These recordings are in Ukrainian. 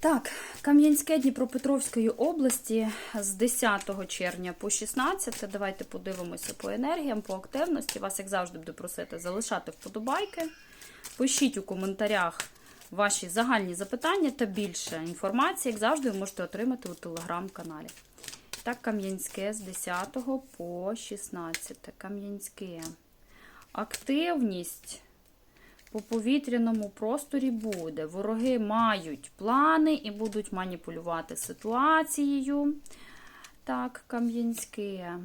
Так, Кам'янське Дніпропетровської області з 10 червня по 16. Давайте подивимося по енергіям, по активності. Вас, як завжди, буду просити залишати вподобайки. Пишіть у коментарях ваші загальні запитання та більше інформації, як завжди, ви можете отримати у телеграм-каналі. Так, Кам'янське з 10 по 16. Кам'янське. Активність по повітряному просторі буде. Вороги мають плани і будуть маніпулювати ситуацією. Так, Кам'янське.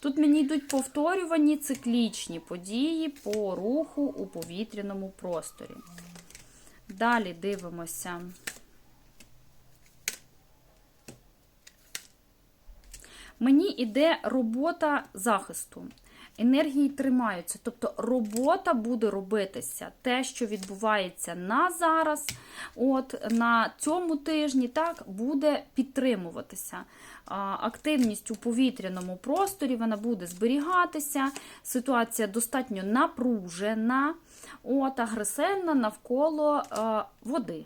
Тут мені йдуть повторювані циклічні події по руху у повітряному просторі. Далі дивимося. Мені йде робота захисту. Енергії тримаються, тобто робота буде робитися. Те, що відбувається на зараз, от на цьому тижні, так буде підтримуватися. Активність у повітряному просторі вона буде зберігатися. Ситуація достатньо напружена, от, агресивна навколо е, води.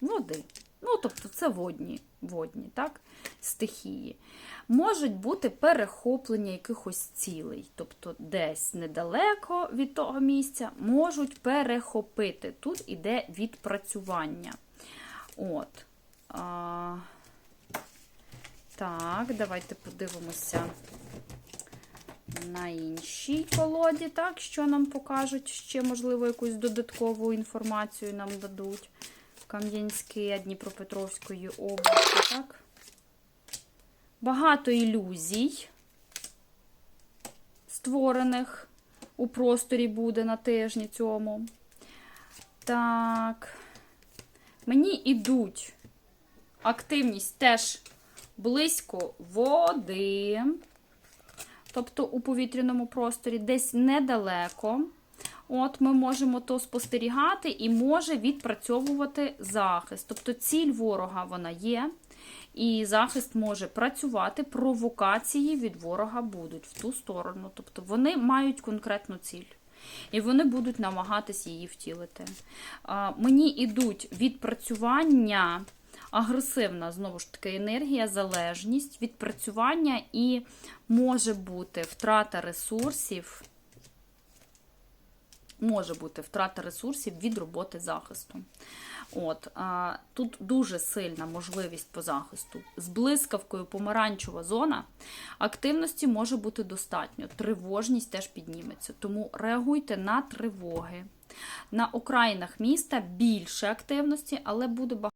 води. Ну, тобто, це водні, водні так, стихії. Можуть бути перехоплення якихось цілей, тобто десь недалеко від того місця можуть перехопити. Тут іде відпрацювання. От. А, Так, давайте подивимося на іншій колоді, так, що нам покажуть ще, можливо, якусь додаткову інформацію нам дадуть. Кам'янське Дніпропетровської області, так? Багато ілюзій, створених у просторі буде на тижні цьому. Так, мені ідуть активність теж близько води, тобто у повітряному просторі, десь недалеко. От ми можемо то спостерігати і може відпрацьовувати захист. Тобто ціль ворога вона є, і захист може працювати, провокації від ворога будуть в ту сторону. Тобто вони мають конкретну ціль. І вони будуть намагатись її втілити. Мені йдуть відпрацювання, агресивна, знову ж таки, енергія, залежність, відпрацювання і може бути втрата ресурсів може бути втрата ресурсів від роботи захисту. От, а, Тут дуже сильна можливість по захисту. З блискавкою помаранчева зона активності може бути достатньо. Тривожність теж підніметься. Тому реагуйте на тривоги. На окраїнах міста більше активності, але буде багато.